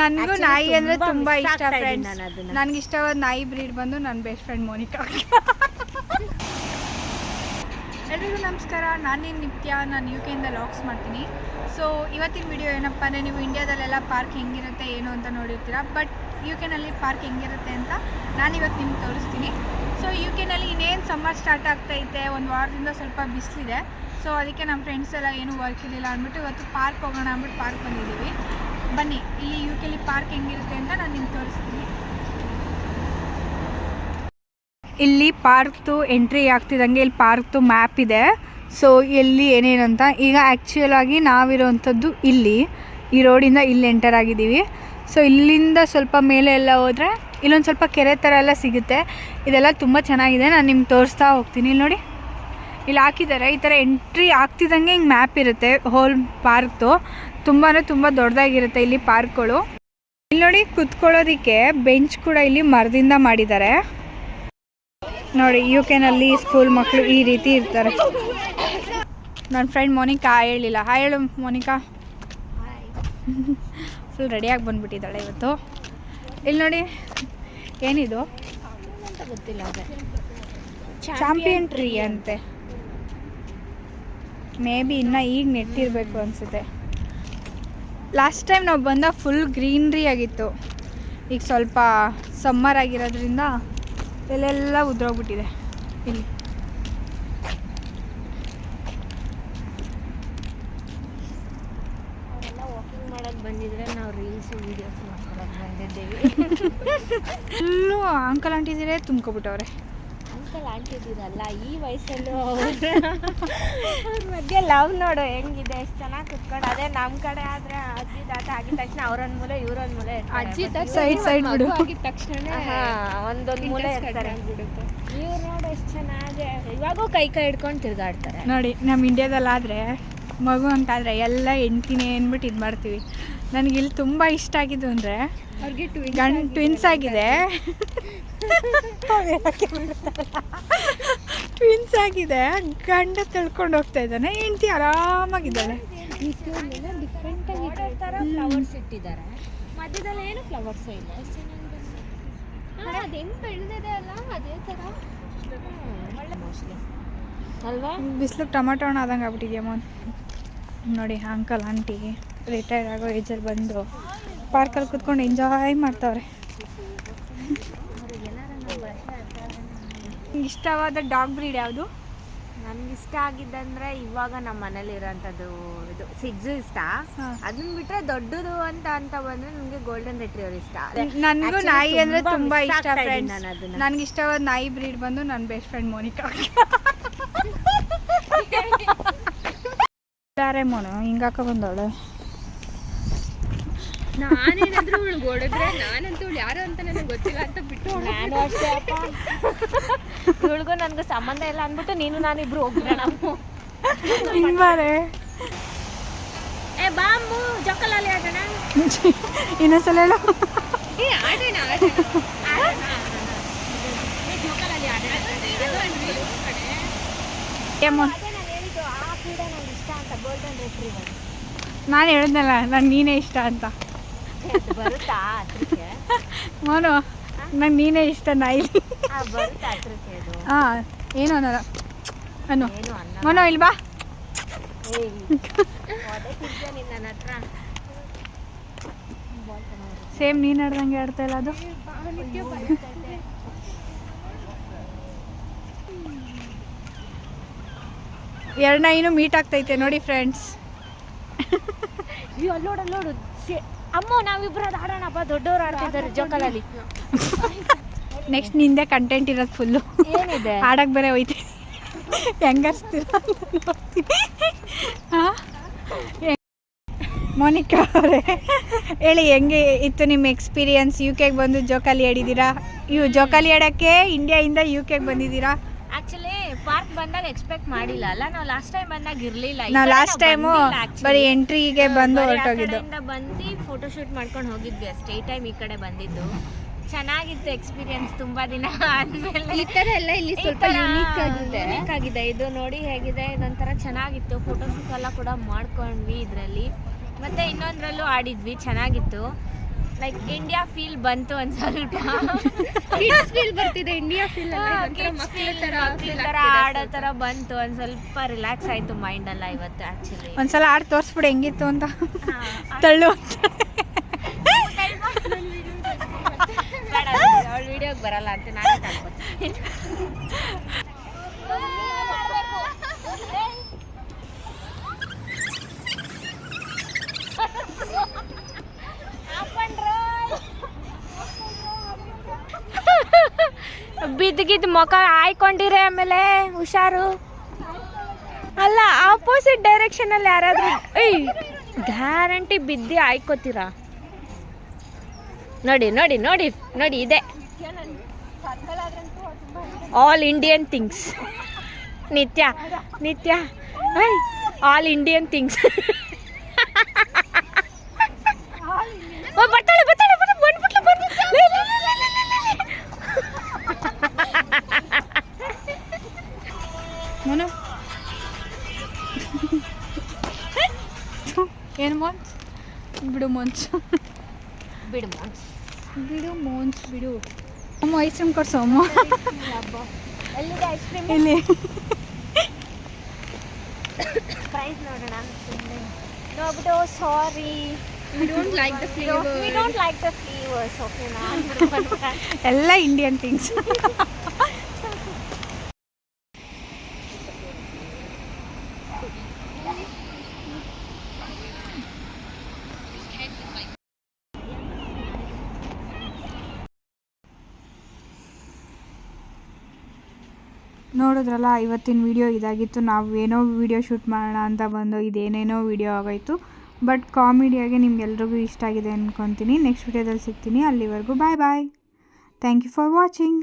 ನನಗೂ ನಾಯಿ ಅಂದ್ರೆ ತುಂಬಾ ಇಷ್ಟ ನನ್ಗೆ ಫ್ರೆಂಡ್ಸ್ ನನಗೆ ಇಷ್ಟವಾದ ನಾಯಿ ಬ್ರೀಡ್ ಬಂದು ನನ್ನ ಬೆಸ್ಟ್ ಫ್ರೆಂಡ್ ಮೋನಿಕಾ. ಎಲ್ರಿಗೂ ನಮಸ್ಕಾರ. ನಾನೇನು ನಿತ್ಯ. ನಾನು ಯು ಕೆಯಿಂದ ಲಾಕ್ಸ್ ಮಾಡ್ತೀನಿ. ಸೊ ಇವತ್ತಿನ ವಿಡಿಯೋ ಏನಪ್ಪ ಅಂದರೆ ನೀವು ಇಂಡಿಯಾದಲ್ಲೆಲ್ಲ ಪಾರ್ಕ್ ಹೆಂಗಿರುತ್ತೆ ಏನು ಅಂತ ನೋಡಿರ್ತೀರ. ಬಟ್ ಯು ಕೆನಲ್ಲಿ ಪಾರ್ಕ್ ಹೆಂಗಿರುತ್ತೆ ಅಂತ ನಾನು ಇವತ್ತು ನಿಮ್ಗೆ ತೋರಿಸ್ತೀನಿ. ಸೊ ಯು ಕೆನಲ್ಲಿ ಇನ್ನೇನು ಸಮ್ಮರ್ ಸ್ಟಾರ್ಟ್ ಆಗ್ತೈತೆ ಒಂದು ವಾರದಿಂದ ಸ್ವಲ್ಪ ಬಿಸಿಲಿದೆ. ಸೊ ಅದಕ್ಕೆ ನಮ್ಮ ಫ್ರೆಂಡ್ಸ್ ಎಲ್ಲ ಏನೂ ವರ್ಕ್ ಇರಲಿಲ್ಲ ಅಂದ್ಬಿಟ್ಟು ಇವತ್ತು ಪಾರ್ಕ್ ಹೋಗೋಣ ಅಂದ್ಬಿಟ್ಟು ಪಾರ್ಕ್ ಬಂದಿದ್ದೀವಿ. ಬನ್ನಿ ಇಲ್ಲಿ ಯು ಕೆಲಿ ಪಾರ್ಕ್ ಹೆಂಗಿರುತ್ತೆ ಅಂತ ನಾನು ನಿಮ್ಗೆ ತೋರಿಸ್ತೀನಿ. ಇಲ್ಲಿ ಪಾರ್ಕ್ದು ಎಂಟ್ರಿ ಆಗ್ತಿದ್ದಂಗೆ ಇಲ್ಲಿ ಪಾರ್ಕ್ದು ಮ್ಯಾಪ್ ಇದೆ. ಸೊ ಎಲ್ಲಿ ಏನೇನಂತ ಈಗ ಆ್ಯಕ್ಚುಯಲ್ ಆಗಿ ನಾವಿರೋವಂಥದ್ದು ಇಲ್ಲಿ. ಈ ರೋಡಿಂದ ಇಲ್ಲಿ ಎಂಟರ್ ಆಗಿದ್ದೀವಿ. ಸೊ ಇಲ್ಲಿಂದ ಸ್ವಲ್ಪ ಮೇಲೆ ಎಲ್ಲ ಹೋದರೆ ಇಲ್ಲೊಂದು ಸ್ವಲ್ಪ ಕೆರೆ ಥರ ಎಲ್ಲ ಸಿಗುತ್ತೆ. ಇದೆಲ್ಲ ತುಂಬ ಚೆನ್ನಾಗಿದೆ, ನಾನು ನಿಮ್ಗೆ ತೋರಿಸ್ತಾ ಹೋಗ್ತೀನಿ. ಇಲ್ಲಿ ನೋಡಿ. ಇಲ್ಲಿ ಹಾಕಿದ್ದಾರೆ. ಈ ಥರ ಎಂಟ್ರಿ ಆಗ್ತಿದ್ದಂಗೆ ಹಿಂಗೆ ಮ್ಯಾಪ್ ಇರುತ್ತೆ ಹೋಲ್ ಪಾರ್ಕ್ದು ತುಂಬಾ ತುಂಬ ದೊಡ್ಡದಾಗಿರುತ್ತೆ ಇಲ್ಲಿ ಪಾರ್ಕ್ಗಳು. ಇಲ್ಲಿ ನೋಡಿ ಕುತ್ಕೊಳ್ಳೋದಕ್ಕೆ ಬೆಂಚ್ ಕೂಡ ಇಲ್ಲಿ ಮರದಿಂದ ಮಾಡಿದ್ದಾರೆ. ನೋಡಿ ಯು ಕೆನಲ್ಲಿ ಸ್ಕೂಲ್ ಮಕ್ಕಳು ಈ ರೀತಿ ಇರ್ತಾರೆ. ನನ್ನ ಫ್ರೆಂಡ್ ಮೋನಿಕಾ ಹೇಳಿಲ್ಲ. ಹಾಯ್ ಹೇಳು ಮೋನಿಕಾ. ಫುಲ್ ರೆಡಿಯಾಗಿ ಬಂದ್ಬಿಟ್ಟಿದ್ದಾಳೆ ಇವತ್ತು. ಇಲ್ಲಿ ನೋಡಿ, ಏನಿದು? ಗೊತ್ತಿಲ್ಲ ಚಾಂಪಿಯನ್ ಟ್ರೀ ಅಂತೆ. ಮೇ ಬಿ ಇನ್ನು ಈಗ ನೆಟ್ಟಿರಬೇಕು ಅನಿಸುತ್ತೆ. ಲಾಸ್ಟ್ ಟೈಮ್ ನಾವು ಬಂದಾಗ ಫುಲ್ ಗ್ರೀನ್ರಿ ಆಗಿತ್ತು. ಈಗ ಸ್ವಲ್ಪ ಸಮ್ಮರ್ ಆಗಿರೋದ್ರಿಂದ ಎಲ್ಲೆಲ್ಲ ಉದ್ರೋಗ್ಬಿಟ್ಟಿದೆ. ಇಲ್ಲಿ. ಅವರೆಲ್ಲ ವಾಕಿಂಗ್ ಮಾಡಕ್ ಬಂದಿದ್ರೆ ನಾವು ರೀಲ್ಸ್ ವಿಡಿಯೋಸ್ ಮಾಡ್ಕೊಳಕ್ ಬಂದಿದ್ದೀವಿ. ಫುಲ್ಲು ಅಂಕಲ್ ಆಂಟಿದಿರೇ ತುಂಬ್ಕೊಬಿಟ್ಟವ್ರೆ. ಅಂಕಲ್ ಆಂಟಿದಿರಲ್ಲ ಈ ವಯಸ್ಸಲ್ಲೂ ಅವ್ರ. ಅವ್ರ ಮಧ್ಯೆ ಲವ್ ನೋಡು ಹೆಂಗಿದೆ ಎಷ್ಟು ಚೆನ್ನಾಗಿ ಕುತ್ಕೊಂಡು ಅದೇ ನಮ್ಮ ಕಡೆ ಆದ್ರೆ ಅಜ್ಜಿ ತಾತ ಆಗಿದ ತಕ್ಷಣ ಅವ್ರೊಂದ್ ಮೂಲೆ ಇವ್ರೊಂದ್ ಮೂಲೆ ಅಜ್ಜಿ. ತಾತ ಸೈಡ್ side ಬಿಡು. ಆಗಿದ ತಕ್ಷಣ ಹಾ, ಒಂದೊಂದ್ ಮೂಲೆ ಇರ್ತಾರೆ. ಇವ್ರು ನೋಡು ಎಷ್ಟು ಚೆನ್ನಾಗಿ ಇವಾಗೂ ಕೈ ಕೈ ಹಿಡ್ಕೊಂಡು ತಿರ್ಗಾಡ್ತಾರೆ. ನೋಡಿ ನಮ್ಮ ಇಂಡಿಯಾದಲ್ಲಾದರೆ ಮಗು ಅಂತಾದರೆ ಎಲ್ಲ ಹೆಂಡ್ತಿನೇ ಅಂದ್ಬಿಟ್ಟು ಇದು ಮಾಡ್ತೀವಿ ನನಗೆ ಇಲ್ಲಿ ತುಂಬ ಇಷ್ಟ ಆಗಿದ್ದು ಅಂದರೆ ಅವ್ರಿಗೆ ಗಂಡ್ ಟ್ವಿನ್ಸ್ ಆಗಿದೆ. ಟ್ವಿನ್ಸ್ ಆಗಿದೆ. ಗಂಡ ತಿಳ್ಕೊಂಡು ಹೋಗ್ತಾ ಇದ್ದಾನೆ. ಹೆಂಡತಿ ಆರಾಮಾಗಿದ್ದಾಳೆ. ಬಿಸಿಲು ಆಗಿ ತರ ಫ್ಲವರ್ಸ್ ಇಟ್ಟಿದ್ದಾರೆ. ಮಧ್ಯದಲ್ಲಿ ಏನು ಫ್ಲವರ್ಸ್ ಇಲ್ಲ? ಎಷ್ಟು ಚೆನ್ನಾಗಿದೆ ಅದ್ ಹೆಂಗ್ ಬೆಳೆದಿದೆ ಅಲ್ಲ? ಅದೇ ತರ. ಒಳ್ಳೆ ಮೋಸ್ಟ್ಲಿ. ಅಲ್ವಾ? ಬಿಸಿಲಿಗೆ ಟೊಮಾಟೊ ಹಣ್ಣು ಆದಂಗೆ ಆಗ್ಬಿಟ್ಟಿದ್ಯಮ್ಮ ನೋಡಿ ಅಂಕಲ್ ಆಂಟಿ ರಿಟೈರ್ಡ್ ಆಗೋ ಏಜಲ್ಲಿ ಬಂದು ಪಾರ್ಕಲ್ಲಿ ಕುತ್ಕೊಂಡು ಎಂಜಾಯ್ ಮಾಡ್ತಾವ್ರೆ. ಇಷ್ಟವಾದ ಡಾಗ್ ಬ್ರೀಡ್ ಯಾವುದು? ನನ್ಗೆ ಇಷ್ಟ ಆಗಿದ್ದಂದ್ರೆ ಇವಾಗ ನಮ್ಮ ಮನೇಲಿ ಇರೋಂಥದ್ದು ಇದು ಸಿಡ್ಜು ಇಷ್ಟ. ಅದನ್ನ ಬಿಟ್ರೆ ದೊಡ್ಡದು ಅಂತ ಅಂತ ಬಂದ್ರೆ ನನಗೆ ಗೋಲ್ಡನ್ ರೆಟ್ರಿವರ್ ಇಷ್ಟ. ನನಗೂ ನಾಯಿ ಅಂದ್ರೆ ತುಂಬಾ ಇಷ್ಟ ಫ್ರೆಂಡ್ಸ್. ನನಗೆ ಇಷ್ಟವಾದ ನಾಯಿ ಬ್ರೀಡ್ ಬಂದು ನನ್ನ ಬೆಸ್ಟ್ ಫ್ರೆಂಡ್ ಮೋನಿಕಾ ಮೋನು ಹಿಂಗಾಕ ಬಂದವಳೆ. ನಾನೇನಾದ್ರೂ ಹೊಡೆದ್ರೆ ನಾನಂತೂ ಯಾರು ಅಂತ ನನಗೆ ಗೊತ್ತಿಲ್ಲ ಅಂತ ಬಿಟ್ಟು ನಾನು ಅಷ್ಟೇ ಅಪ್ಪ. ಇವಳಿಗೂ ನನಗೂ ಸಂಬಂಧ ಇಲ್ಲ ಅಂದ್ಬಿಟ್ಟು ನೀನು ನಾನಿಬ್ರು ಹೋಗ್ಬಿಡೋಣ. ಏ ಬಾಂಬು ಆಡೋಣ. ಇನ್ನೊಂದ್ಸಲ ಹೇಳು. ಏ ಆಡೋಣ ನಾನು ಹೇಳಿದ್ದು ಆ ಕ್ರೀಡೆ ನಂಗೆ ಇಷ್ಟ ಅಂತ ಗೋಲ್ಡನ್ ರೆಟ್ರಿವರ್ ನಾನು ಹೇಳಿದ್ನಲ್ಲ ನಂಗೆ ನೀನೇ ಇಷ್ಟ ಅಂತ. ಬರುತ್ತಾ ಹತ್ರಕ್ಕೆ? ಮೋನು ನಂಗೆ ನೀನೇ ಇಷ್ಟ ನಾಯಿ ಬರುತ್ತಾ ಹತ್ರಕ್ಕೆ ಅದು? ಹಾಂ ಏನು ಅನ್ನೋಲ್ಲ. ಅನ್ನು. ಏನು ಅನ್ನ? ಮೋನು ಇಲ್ಲಿ ಬಾ. ಏಯ್ ನನ್ನ ಹತ್ರ ಸೇಮ್ ನೀನು ಆಡ್ದಂಗೆ ಆಡ್ತಾ ಇಲ್ಲ ಅದು? ಎರಡನೇ ನಾಯಿನೂ ಮೀಟ್ ಆಗ್ತೈತೆ ನೋಡಿ ಫ್ರೆಂಡ್ಸ್ ನೋಡು ಅಲ್ಲೋಡು ಅಮ್ಮ ನಾವಿಬ್ರು ಅದು ಆಡೋಣಪ್ಪ. ದೊಡ್ಡವ್ರು ಆಡ್ತಿದ್ದಾರೆ ಜೋಕಾಲಲ್ಲಿ. ನೆಕ್ಸ್ಟ್ ನಿಂದೆ ಕಂಟೆಂಟ್ ಇರೋದು ಫುಲ್ಲು ಏನಿದೆ? ಆಡಕ್ಕೆ ಬೇರೆ ಹೋಯ್ತಿ. ಹೆಂಗಸ್ತೀರ ಹಾಂ ಮೋನಿಕಾ ಅವರೇ ಹೇಳಿ ಹೆಂಗೆ ಇತ್ತು ನಿಮ್ಮ ಎಕ್ಸ್ಪೀರಿಯನ್ಸ್ ಯು ಕೆಗೆ ಬಂದು ಜೋಕಾಲಿ ಆಡಿದ್ದೀರಾ? ಇವು ಜೋಕಾಲಿ ಆಡೋಕ್ಕೆ ಇಂಡಿಯಾಯಿಂದ ಯು ಕೆಗೆ ಬಂದಿದ್ದೀರಾ? ಪಾರ್ಕ್ ಬಂದಾಗ ಎಕ್ಸ್ಪೆಕ್ಟ್ ಮಾಡಿಲ್ಲ. ಅಲ್ಲ ನಾವು ಲಾಸ್ಟ್ ಟೈಮ್ ಬಂದಾಗ ಇರ್ಲಿಲ್ಲ. ನಾವು ಲಾಸ್ಟ್ ಟೈಮ್ ಬರೀ ಎಂಟ್ರಿಗೆ ಬಂದು ಹೊರಟೋಗಿದ್ದು. ಬಂದು ಫೋಟೋ ಶೂಟ್ ಮಾಡ್ಕೊಂಡು ಹೋಗಿದ್ವಿ ಅಷ್ಟೇ. ಈ ಟೈಮ್ ಈ ಕಡೆ ಬಂದಿದ್ದು. ಚೆನ್ನಾಗಿತ್ತು ಎಕ್ಸ್ಪೀರಿಯನ್ಸ್ ತುಂಬಾ ದಿನ ಆದ್ಮೇಲೆ. ಈ ತರ ಎಲ್ಲ ಇಲ್ಲಿ ಸ್ವಲ್ಪ ಯುನೀಕ್ ಆಗಿದೆ. ಯುನೀಕ್ ಆಗಿದೆ. ಇದು ನೋಡಿ ಹೇಗಿದೆ ಇದೊಂಥರ ಚೆನ್ನಾಗಿತ್ತು. ಫೋಟೋ ಶೂಟ್ ಎಲ್ಲ ಕೂಡ ಮಾಡ್ಕೊಂಡ್ವಿ ಇದರಲ್ಲಿ. ಮತ್ತೆ ಇನ್ನೊಂದ್ರಲ್ಲೂ ಆಡಿದ್ವಿ ಚೆನ್ನಾಗಿತ್ತು. ಲೈಕ್ ಇಂಡಿಯಾ ಫೀಲ್ ಬಂತು ಒಂದ್ ಸ್ವಲ್ಪ. ಕಿಡ್ಸ್ ಫೀಲ್ ಬರ್ತಿದೆ ಇಂಡಿಯಾ ಫೀಲ್ ಅಲ್ಲ ಮಕ್ಕಳ ತರ ಆಡೋ. ತರ ಬಂತು ಒಂದ್ ಸ್ವಲ್ಪ ರಿಲ್ಯಾಕ್ಸ್ ಆಯ್ತು ಮೈಂಡ್ ಎಲ್ಲ ಇವತ್ತು ಆಕ್ಚುಲಿ ಒಂದ್ಸಲ ಆಡಿ ತೋರಿಸ್ಬಿಡು ಹೆಂಗಿತ್ತು ಅಂತ. ತಳ್ಳು ಅಂತ. ಅವಳ ವಿಡಿಯೋಗೆ ಬರಲ್ಲ ಅಂತ ನಾನೇ ಬಿದ್ದಿಗಿದ್ ಮುಖ ಆಯ್ಕೊಂಡಿರೇ ಆಮೇಲೆ? ಹುಷಾರು. ಅಲ್ಲ ಆಪೋಸಿಟ್ ಡೈರೆಕ್ಷನ್ ಅಲ್ಲಿ ಯಾರಾದ್ರೂ ಏಯ್ ಗ್ಯಾರಂಟಿ ಬಿದ್ದಿ ಆಯ್ಕೋತೀರಾ ನೋಡಿ ನೋಡಿ ನೋಡಿ ನೋಡಿ, ಇದೆ. ಆಲ್ ಇಂಡಿಯನ್ ಥಿಂಗ್ಸ್ ನಿತ್ಯ ನಿತ್ಯ. ಆಲ್ ಇಂಡಿಯನ್ ಥಿಂಗ್ಸ್ ಏನು ಮೋನ್ಸ್ ಬಿಡು ಮೋನ್ಸ್ ಬಿಡು ಮೋನ್ಸ್ ಬಿಡು ಮೋನ್ಸ್ ಬಿಡು. ಅಮ್ಮ ಐಸ್ ಕ್ರೀಮ್ ಕೊಡ್ಸು ಅಮ್ಮ. ಐಸ್ ಕ್ರೀಮ್ ಇಲ್ಲಿ. ಪ್ರೈಸ್ ನೋಡೋಣ. ನೋಡ್ಬಿಟ್ಟು ಸಾರಿ ಎಲ್ಲ ಇಂಡಿಯನ್ ಥಿಂಗ್ಸ್ ನೋಡಿದ್ರಲ್ಲ, ಇವತ್ತಿನ ವಿಡಿಯೋ ಇದಾಗಿತ್ತು. ನಾವು ಏನೋ ವಿಡಿಯೋ ಶೂಟ್ ಮಾಡೋಣ ಅಂತ ಬಂದು ಇದೇನೇನೋ ವಿಡಿಯೋ ಆಗೋಯ್ತು. ಬಟ್ ಕಾಮಿಡಿಯಾಗಿ ನಿಮ್ಗೆಲ್ರಿಗೂ ಇಷ್ಟ ಆಗಿದೆ ಅಂದ್ಕೊತೀನಿ ನೆಕ್ಸ್ಟ್ ವಿಡಿಯೋದಲ್ಲಿ ಸಿಗ್ತೀನಿ. ಅಲ್ಲಿವರೆಗೂ bye bye thank you for watching